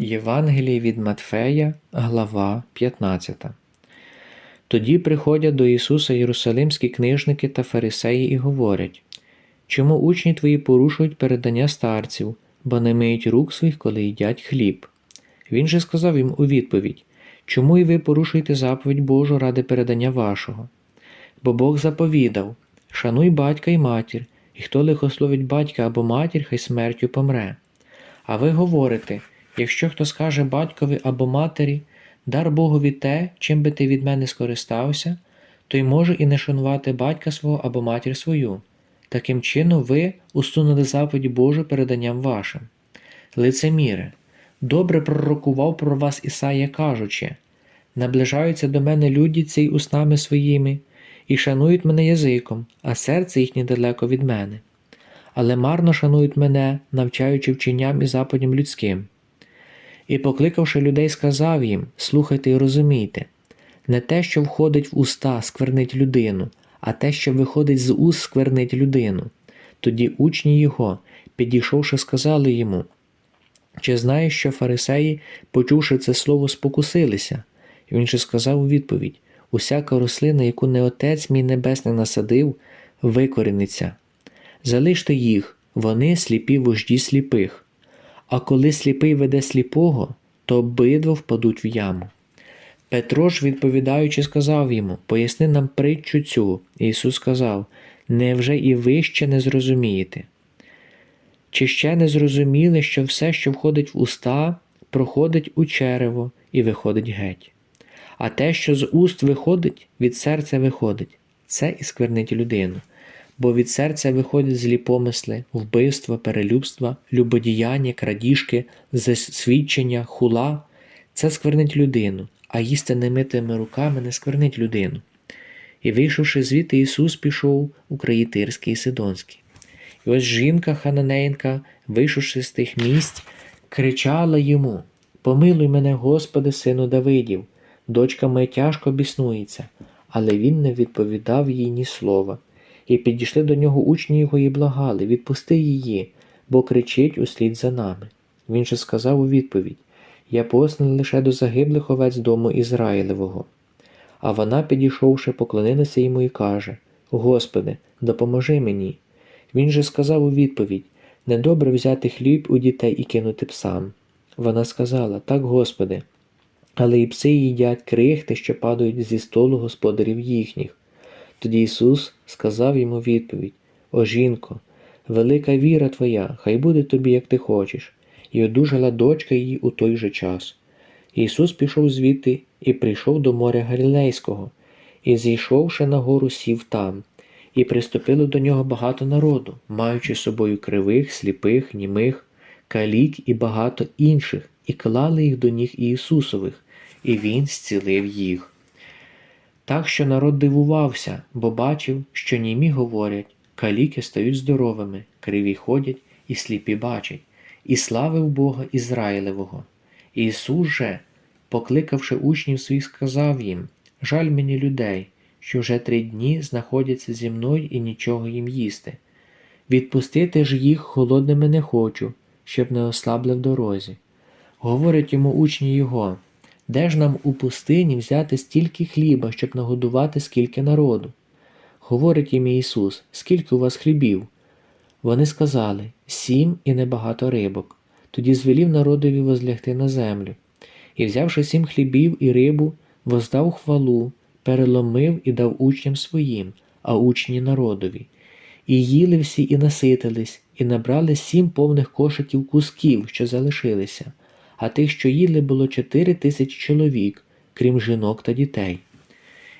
Євангеліє від Матфея, глава 15. Тоді приходять до Ісуса єрусалимські книжники та фарисеї і говорять Чому учні твої порушують передання старців, бо не миють рук своїх, коли їдять хліб? Він же сказав їм у відповідь Чому і ви порушуєте заповідь Божу ради передання вашого? Бо Бог заповідав Шануй батька і матір, і хто лихословить батька або матір, хай смертю помре. А ви говорите, якщо хто скаже батькові або матері, дар Богові те, чим би ти від мене скористався, то й може і не шанувати батька свого або матір свою. Таким чином ви усунули заповідь Божу переданням вашим. Лицеміре, добре пророкував про вас Ісая, кажучи наближаються до мене люди ці устами своїми, і шанують мене язиком, а серце їхнє далеко від мене. Але марно шанують мене, навчаючи вченням і заповідям людським. І, покликавши людей, сказав їм слухайте і розумійте не те, що входить в уста, сквернить людину, а те, що виходить з уст, сквернить людину. Тоді учні його, підійшовши, сказали йому Чи знаєш, що фарисеї, почувши це слово, спокусилися? І він же сказав у відповідь Усяка рослина, яку не Отець мій Небесний насадив, викоріниться. Залиште їх, вони сліпі вожді сліпих. А коли сліпий веде сліпого, то обидва впадуть в яму. Петро ж, відповідаючи, сказав йому Поясни нам притчу цю. Ісус сказав Невже і ви ще не зрозумієте? Чи ще не зрозуміли, що все, що входить в уста, проходить у черево і виходить геть? А те, що з уст виходить, від серця виходить, це і сквернить людину, бо від серця виходять злі помисли, вбивства, перелюбства, любодіяння, крадіжки, засвідчення, хула, це сквернить людину, а їсти немитими руками не сквернить людину. І вийшовши звідти, Ісус пішов у краї Тирський і Сидонський. І ось жінка Хананеїнка, вийшовши з тих місць, кричала йому Помилуй мене, Господи, сину Давидів, дочка моя тяжко біснується, але він не відповідав їй ні слова. І підійшли до нього учні його і благали відпусти її, бо кричить услід за нами. Він же сказав у відповідь Я посланий лише до загиблих овець дому Ізраїлевого. А вона, підійшовши, поклонилася йому і каже Господи, допоможи мені. Він же сказав у відповідь Недобре взяти хліб у дітей і кинути псам. Вона сказала Так, Господи, але і пси їдять крихти, що падають зі столу господарів їхніх. Тоді Ісус сказав йому відповідь О жінко, велика віра твоя, хай буде тобі, як ти хочеш, і одужала дочка її у той же час. Ісус пішов звідти і прийшов до моря Галілейського, і, зійшовши на гору, сів там, і приступило до нього багато народу, маючи з собою кривих, сліпих, німих, калік і багато інших, і клали їх до ніг Ісусових, і Він зцілив їх. Так що народ дивувався, бо бачив, що німі говорять, каліки стають здоровими, криві ходять і сліпі бачать, і славив Бога Ізраїлевого. Ісус же, покликавши учнів своїх, сказав їм Жаль мені людей, що вже три дні знаходяться зі мною і нічого їм їсти. Відпустити ж їх холодними не хочу, щоб не ослабли в дорозі. Говорять йому учні його, де ж нам у пустині взяти стільки хліба, щоб нагодувати скільки народу? Говорить їм Ісус, скільки у вас хлібів? Вони сказали сім і небагато рибок. Тоді звелів народові возлягти на землю. І, взявши сім хлібів і рибу, воздав хвалу, переломив і дав учням своїм, а учні народові. І їли всі і наситились, і набрали сім повних кошиків кусків, що залишилися, а тих, що їли, було чотири тисячі чоловік, крім жінок та дітей.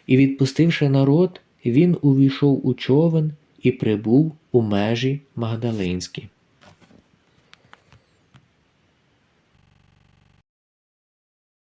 І, відпустивши народ, він увійшов у човен і прибув у межі Магдалинські.